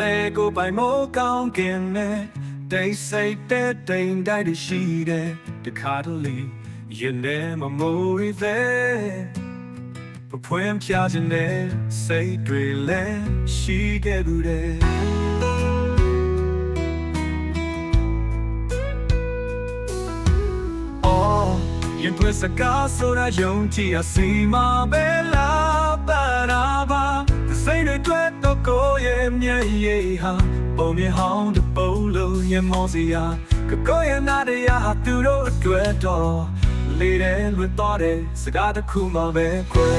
လဲကိုပိုင်မိုးကောင်းကင်နဲ့တိတ်ဆိတ်တဲ့တိမ်တိုက်တွေရှိတဲ့တခါတလေရင်ထဲမှာမိုးရီသေးပဖွင့်ပြခြင်းနဲ့စိတ်တွေလည်းရှိခဲ့ဘူးတဲ့ Oh, ရင်သွေးစကားဆိုတာယုံကြည်အစီမပဲလားပါရာပါစိတ်တွေတွေ့ တော့ကိုရဲ့မျက်ရည်ဟာပုံမြင်ဟောင်းတပုံးလုံးရင်မောစီယာကကိုရဲ့နာတရားဟာသူတို့အတွက်တော့လေးတယ်လွတ်တော့တယ်စကားတစ်ခုမှပဲခွဲ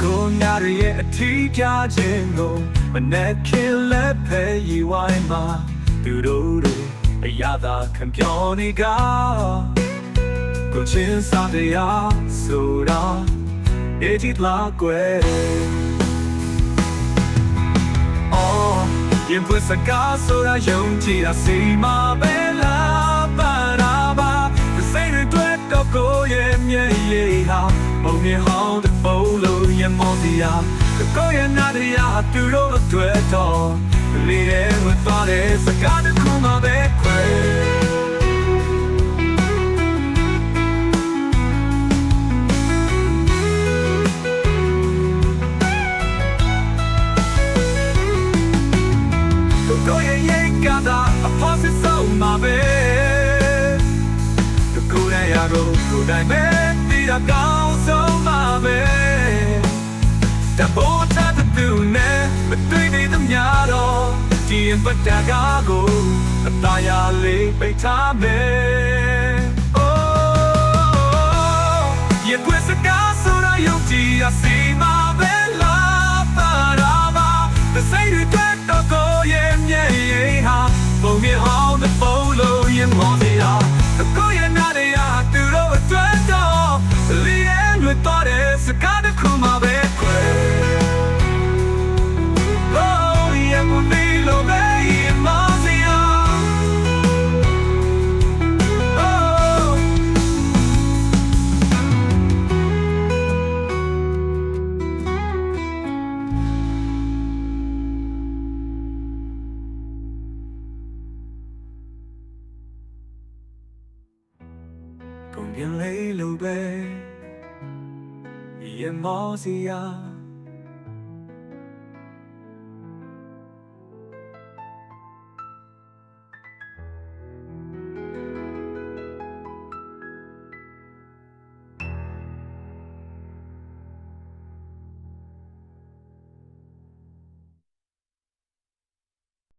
ကိုနာရရဲ့အထီးပြခြင်းကိုမနဲ့ခင်လက်ဖဲရီဝိုင်းမှာသူတို့တွေအရသာခံပြောနေက ကိုချင်းစားတရားဆိုတာအေးဒီလာကွယ်အော်ရင်ပွစကားဆိုတာယုံကြည်တာစီမပဲလားပါရာပါစိတ်တွေတွေ့တော့ကိုရဲ့မျက်ရည်ဟာပုံမြင်ဟောင်းတဲ့ပုံလို့ရမောစီယာကိုရဲ့နာတရားသူတို့အတွက်တော့လေးရဲဝတ်သွားတဲ့စကားတစ်ခုမှပဲခွဲ ကတာအဖို့စစ်ဆုံးမှာပဲကိုရဲ့ရတော့ကိုတိုင်းပဲဒီတော့ကောင်းဆုံးမှာပဲတဘောတတ်တူနဲ့မတွေ့သေးသမျှတော့ဒီပတ်တကားကိုအသားရလေးပိတ်ထားမယ် Oh ရဲ့ကွစကားဆိုတာယုံကြည်ရစီမှာ ရဲလွတ်တော့တဲ့စကားတစ်ခုမှပဲခွဲ Oh yeah ကိုဒီလိုပဲရင်မော်စီယာ Oh ကုန်ပြန်လေး လိုပဲရင်မောစီယာ